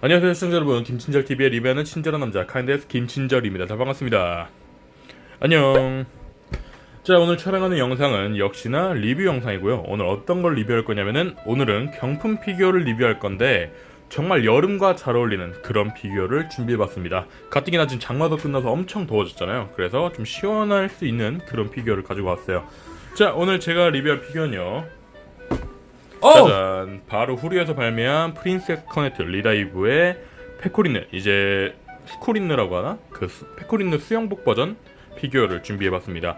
안녕하세요 시청자 여러분. 김친절TV의 리뷰하는 친절한 남자 카인데스 김친절입니다. 다 반갑습니다. 안녕. 자 오늘 촬영하는 영상은 역시나 리뷰 영상이고요. 오늘 어떤 걸 리뷰할 거냐면은 오늘은 경품 피규어를 리뷰할 건데 정말 여름과 잘 어울리는 그런 피규어를 준비해봤습니다. 가뜩이나 지금 장마도 끝나서 엄청 더워졌잖아요. 그래서 좀 시원할 수 있는 그런 피규어를 가지고 왔어요. 자 오늘 제가 리뷰할 피규어는요 짜잔 바로 후리에서 발매한 프린세스 커네트 리다이브의 페코린느 이제 스코린느라고 하나? 그 스- 페코린느 수영복 버전 피규어를 준비해봤습니다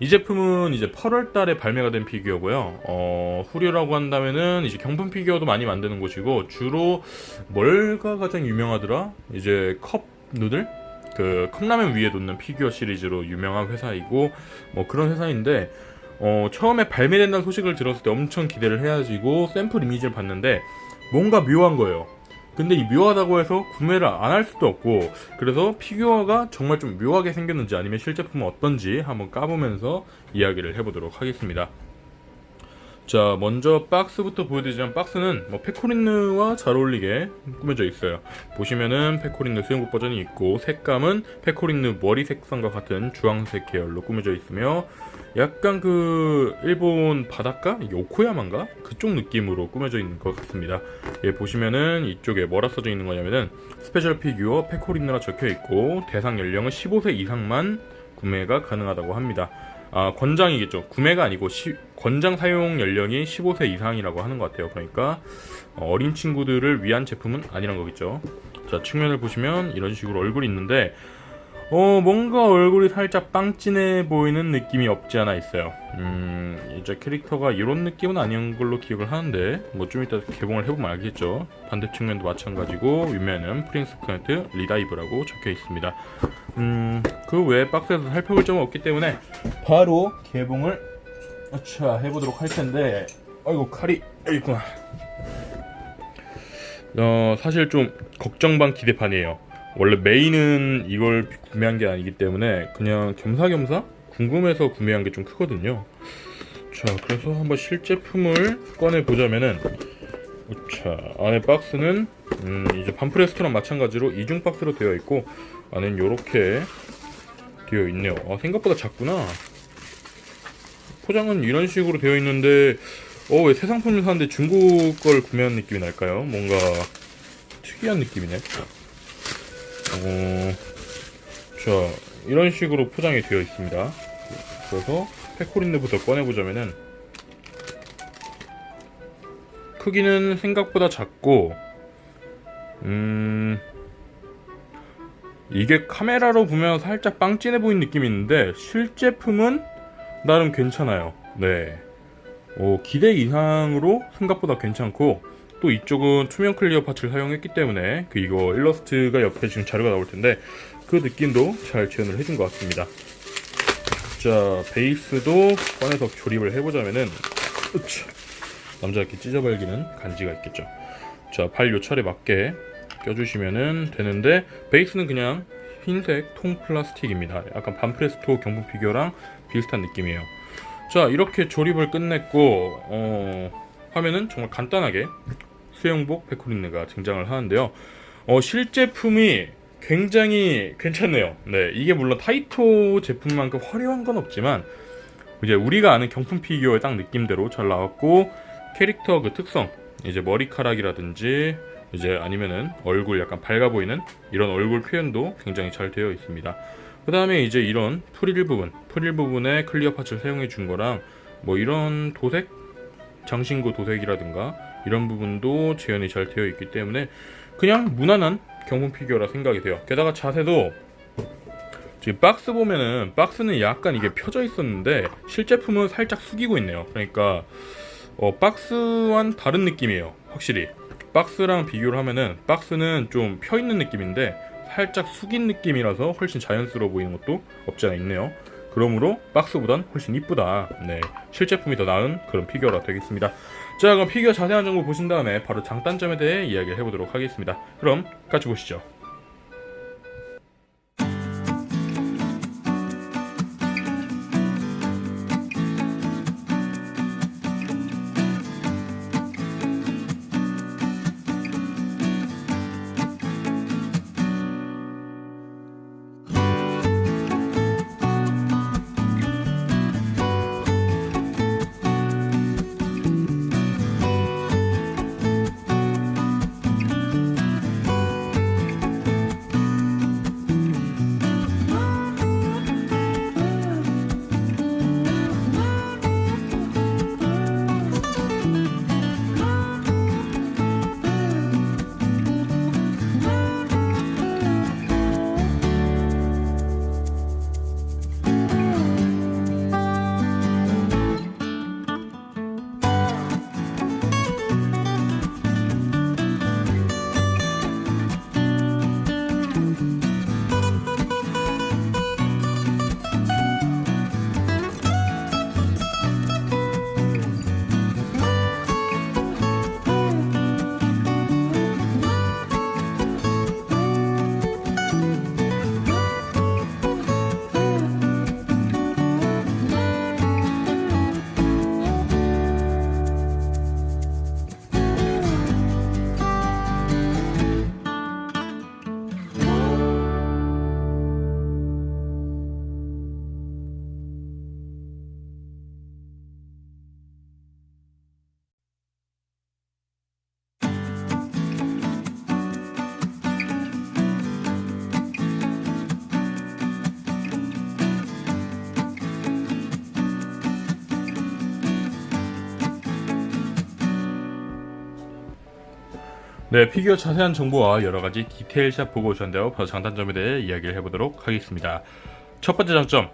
이 제품은 이제 8월달에 발매가 된 피규어고요 어, 후리라고 한다면은 이제 경품 피규어도 많이 만드는 곳이고 주로 뭘가 가장 유명하더라? 이제 컵 누들? 그 컵라면 위에 놓는 피규어 시리즈로 유명한 회사이고 뭐 그런 회사인데 어, 처음에 발매된다는 소식을 들었을 때 엄청 기대를 해가지고 샘플 이미지를 봤는데 뭔가 묘한 거예요. 근데 이 묘하다고 해서 구매를 안 할 수도 없고 그래서 피규어가 정말 좀 묘하게 생겼는지 아니면 실제품은 어떤지 한번 까보면서 이야기를 해보도록 하겠습니다. 자 먼저 박스부터 보여드리자면 박스는 뭐 페코린느와 잘 어울리게 꾸며져 있어요 보시면은 페코린느 수영복 버전이 있고 색감은 페코린느 머리 색상과 같은 주황색 계열로 꾸며져 있으며 약간 그 일본 바닷가 요코야마인가 그쪽 느낌으로 꾸며져 있는 것 같습니다 예 보시면은 이쪽에 뭐라 써져 있는 거냐면은 스페셜 피규어 페코린느라 적혀 있고 대상 연령은 15세 이상만 구매가 가능하다고 합니다 아, 권장이겠죠. 구매가 아니고 시- 권장 사용 연령이 15세 이상이라고 하는 것 같아요. 그러니까 어, 어린 친구들을 위한 제품은 아니란 거겠죠. 자, 측면을 보시면 이런 식으로 얼굴이 있는데 어, 뭔가 얼굴이 살짝 빵찐해 보이는 느낌이 없지 않아 있어요. 음, 이제 캐릭터가 이런 느낌은 아닌 걸로 기억을 하는데 뭐 좀 이따 개봉을 해보면 알겠죠. 반대 측면도 마찬가지고 윗면은 프린스 커네트 리다이브라고 적혀 있습니다. 음, 그 외에 박스에서 살펴볼 점은 없기 때문에 바로 개봉을 자 해보도록 할 텐데 아이고 칼이 있구나 어 사실 좀 걱정 반 기대 반이에요 원래 메인은 이걸 구매한 게 아니기 때문에 그냥 겸사겸사 궁금해서 구매한 게 좀 크거든요 자 그래서 한번 실제품을 꺼내 보자면은 자 안에 박스는 음, 이제 반프레스토랑 마찬가지로 이중 박스로 되어 있고 안엔 요렇게 되어 있네요 아 생각보다 작구나 포장은 이런 식으로 되어 있는데 어 왜 새 상품을 사는데 중고 걸 구매한 느낌이 날까요? 뭔가 특이한 느낌이네. 어, 자 이런 식으로 포장이 되어 있습니다. 그래서 페코린느부터 꺼내보자면은 크기는 생각보다 작고 음 이게 카메라로 보면 살짝 빵찐해 보이는 느낌이 있는데 실제품은 나름 괜찮아요. 네. 어, 기대 이상으로 생각보다 괜찮고 또 이쪽은 투명 클리어 파츠를 사용했기 때문에 그 이거 일러스트가 옆에 지금 자료가 나올 텐데 그 느낌도 잘 재현을 해준 것 같습니다. 자 베이스도 꺼내서 조립을 해보자면은 으쌰, 남자답게 찢어발기는 간지가 있겠죠. 자발 요철에 맞게 껴주시면은 되는데 베이스는 그냥 흰색 통 플라스틱입니다. 약간 반프레스토 경품 피규어랑 비슷한 느낌이에요. 자 이렇게 조립을 끝냈고 어, 화면은 정말 간단하게 수영복 페코린느가 등장을 하는데요. 어, 실제품이 굉장히 괜찮네요. 네 이게 물론 타이토 제품만큼 화려한 건 없지만 이제 우리가 아는 경품 피규어의 딱 느낌대로 잘 나왔고 캐릭터 그 특성 이제 머리카락이라든지 이제 아니면은 얼굴 약간 밝아 보이는 이런 얼굴 표현도 굉장히 잘 되어 있습니다. 그 다음에 이제 이런 프릴 부분, 프릴 부분에 클리어 파츠를 사용해 준 거랑 뭐 이런 도색, 장신구 도색이라든가 이런 부분도 재현이 잘 되어 있기 때문에 그냥 무난한 경품 피규어라 생각이 돼요. 게다가 자세도 지금 박스 보면은 박스는 약간 이게 펴져 있었는데 실제품은 살짝 숙이고 있네요. 그러니까 어, 박스와는 다른 느낌이에요. 확실히 박스랑 비교를 하면은 박스는 좀 펴 있는 느낌인데 살짝 숙인 느낌이라서 훨씬 자연스러워 보이는 것도 없지 않아 있네요. 그러므로 박스보단 훨씬 이쁘다. 네, 실제품이 더 나은 그런 피규어가 되겠습니다. 자, 그럼 피규어 자세한 정보 보신 다음에 바로 장단점에 대해 이야기를 해보도록 하겠습니다. 그럼 같이 보시죠. 네, 피규어 자세한 정보와 여러 가지 디테일샷 보고 오셨는데요. 바로 장단점에 대해 이야기를 해보도록 하겠습니다. 첫 번째 장점,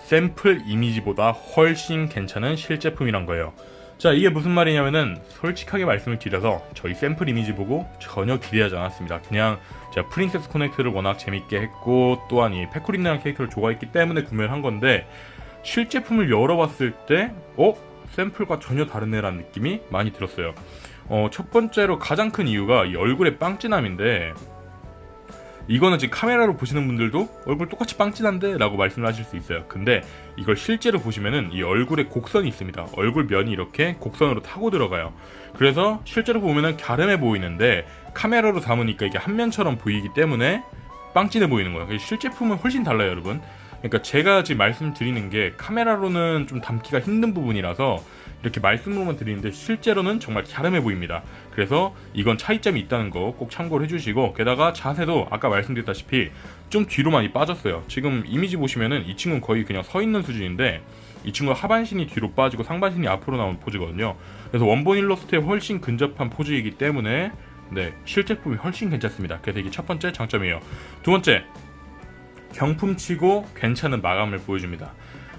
샘플 이미지보다 훨씬 괜찮은 실제품이란 거예요. 자, 이게 무슨 말이냐면은 솔직하게 말씀을 드려서 저희 샘플 이미지 보고 전혀 기대하지 않았습니다. 그냥 제가 프린세스 코넥트를 워낙 재밌게 했고 또한 이 페코린이라는 캐릭터를 좋아했기 때문에 구매를 한 건데 실제품을 열어봤을 때 어? 샘플과 전혀 다르네라는 느낌이 많이 들었어요. 어, 첫 번째로 가장 큰 이유가 이 얼굴의 빵진함인데 이거는 지금 카메라로 보시는 분들도 얼굴 똑같이 빵진한데 라고 말씀을 하실 수 있어요. 근데 이걸 실제로 보시면은 이 얼굴에 곡선이 있습니다. 얼굴 면이 이렇게 곡선으로 타고 들어가요. 그래서 실제로 보면은 갸름해 보이는데 카메라로 담으니까 이게 한 면처럼 보이기 때문에 빵진해 보이는 거예요. 실제품은 훨씬 달라요, 여러분. 그러니까 제가 지금 말씀드리는 게 카메라로는 좀 담기가 힘든 부분이라서 이렇게 말씀으로만 드리는데 실제로는 정말 갸름해 보입니다. 그래서 이건 차이점이 있다는 거 꼭 참고를 해주시고 게다가 자세도 아까 말씀드렸다시피 좀 뒤로 많이 빠졌어요. 지금 이미지 보시면은 이 친구는 거의 그냥 서 있는 수준인데 이 친구가 하반신이 뒤로 빠지고 상반신이 앞으로 나오는 포즈거든요. 그래서 원본 일러스트에 훨씬 근접한 포즈이기 때문에 네 실제품이 훨씬 괜찮습니다. 그래서 이게 첫 번째 장점이에요. 두 번째 경품치고 괜찮은 마감을 보여줍니다.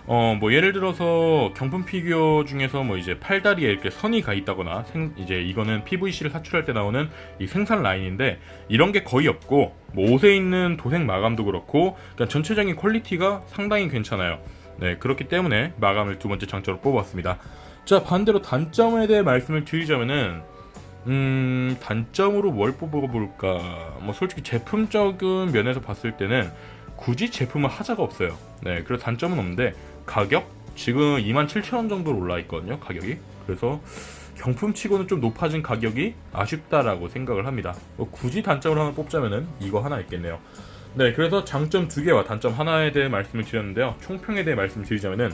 어, 뭐 예를 들어서 경품 피규어 중에서 뭐 이제 팔다리에 이렇게 선이 가 있다거나 생, 이제 이거는 PVC를 사출할 때 나오는 이 생산 라인인데 이런 게 거의 없고 뭐 옷에 있는 도색 마감도 그렇고 그러니까 전체적인 퀄리티가 상당히 괜찮아요. 네, 그렇기 때문에 마감을 두 번째 장점으로 뽑았습니다. 자, 반대로 단점에 대해 말씀을 드리자면은 음, 단점으로 뭘 뽑아볼까? 뭐 솔직히 제품적인 면에서 봤을 때는 굳이 제품은 하자가 없어요. 네, 그래서 단점은 없는데 가격 지금 27,000원 정도로 올라 있거든요. 가격이. 그래서 경품치고는 좀 높아진 가격이 아쉽다라고 생각을 합니다. 뭐 굳이 단점을 하나 뽑자면은 이거 하나 있겠네요. 네, 그래서 장점 두 개와 단점 하나에 대해 말씀을 드렸는데요. 총평에 대해 말씀드리자면은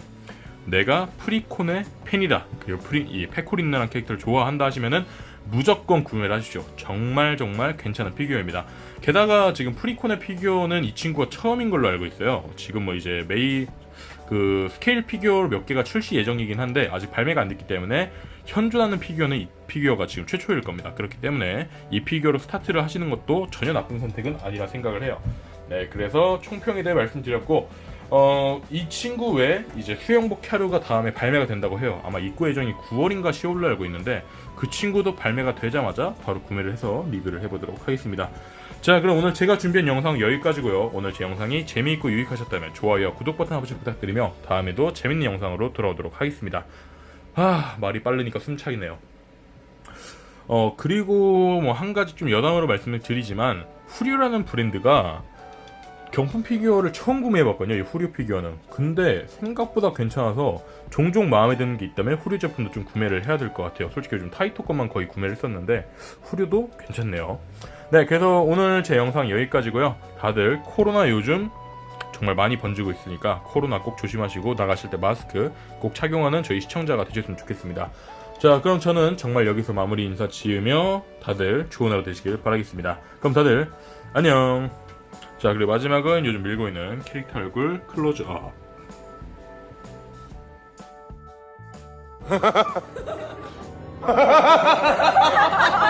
내가 프리콘의 팬이다. 그리고 프리 이 페코린나라는 캐릭터를 좋아한다 하시면은 무조건 구매를 하십시오. 정말 정말 괜찮은 피규어입니다. 게다가 지금 프리콘의 피규어는 이 친구가 처음인 걸로 알고 있어요. 지금 뭐 이제 메이 그 스케일 피규어 몇 개가 출시 예정이긴 한데 아직 발매가 안 됐기 때문에 현존하는 피규어는 이 피규어가 지금 최초일 겁니다. 그렇기 때문에 이 피규어로 스타트를 하시는 것도 전혀 나쁜 선택은 아니라 생각을 해요. 네, 그래서 총평에 대해 말씀드렸고 어, 이 친구 외에 이제 수영복 캬루가 다음에 발매가 된다고 해요. 아마 입고 예정이 9월인가 10월로 알고 있는데 그 친구도 발매가 되자마자 바로 구매를 해서 리뷰를 해보도록 하겠습니다. 자, 그럼 오늘 제가 준비한 영상 여기까지고요. 오늘 제 영상이 재미있고 유익하셨다면 좋아요와 구독 버튼 한 번씩 부탁드리며 다음에도 재밌는 영상으로 돌아오도록 하겠습니다. 아, 말이 빠르니까 숨 차이네요. 어, 그리고 뭐 한 가지 좀 여담으로 말씀을 드리지만 후류라는 브랜드가 경품 피규어를 처음 구매해봤거든요. 이 후류 피규어는. 근데 생각보다 괜찮아서 종종 마음에 드는 게 있다면 후류 제품도 좀 구매를 해야 될 것 같아요. 솔직히 요즘 타이토 것만 거의 구매를 했었는데 후류도 괜찮네요. 네, 그래서 오늘 제 영상 여기까지고요. 다들 코로나 요즘 정말 많이 번지고 있으니까 코로나 꼭 조심하시고 나가실 때 마스크 꼭 착용하는 저희 시청자가 되셨으면 좋겠습니다. 자, 그럼 저는 정말 여기서 마무리 인사 지으며 다들 좋은 하루 되시길 바라겠습니다. 그럼 다들 안녕. 자, 그리고 마지막은 요즘 밀고 있는 캐릭터 얼굴 클로즈업.